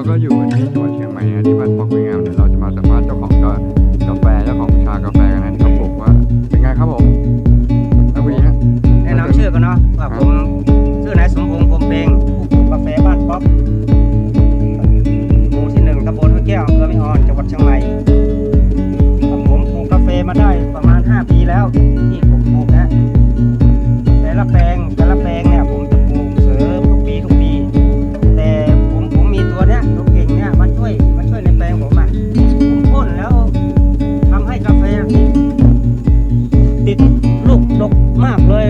เราก็อยู่กันที่จังหวัดเชียงใหม่นะที่บ้านปอกวิงามเดี๋ยวเราจะมาสัมภาษณ์เจ้าของกาแฟเจ้าของชากาแฟกันนะที่เขาปลูกว่าเป็นไงครับผมนักวีฮะแนะนำชื่อกันเนาะว่าผมชื่อนายสมพงษ์พรมเปงผู้ปลูกกาแฟบ้านป๊อกหมู่ที่หนึ่งตำบลห้วยแก้วอำเภอไม่ออนจังหวัดเชียงใหม่ผมปลูกกาแฟมาได้ประมาณ 5 ปีแล้วที่ ลูกดกมากเลย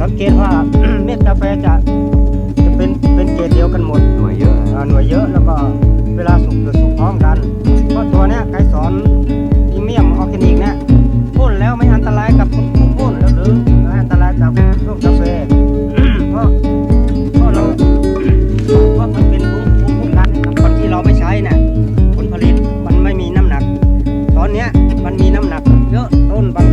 สังเกตว่าเม็ดกาแฟจะจะเป็นเป็นเกรดเดียวกันหมดหน่วยเยอะหน่วยเยอะแล้วก็เวลาสุกจะสุกพร้อมกันเพราะตัวเนี้ยไกสอนพรีเมียมออร์แกนิกเนี้ยพ่นแล้วไม่อันตรายกับผู้พ่นแล้วหรือไม่อันตรายกับโรกกาแฟเพราะเพราะเราเพราะมันเป็นภูมิคุ้มกันบางที่เราไม่ใช้เนี่ยผลผลิตมันไม่มีน้ำหนัก ตอนเนี้ยมันมีน้ำหนักเยอะต้นบาง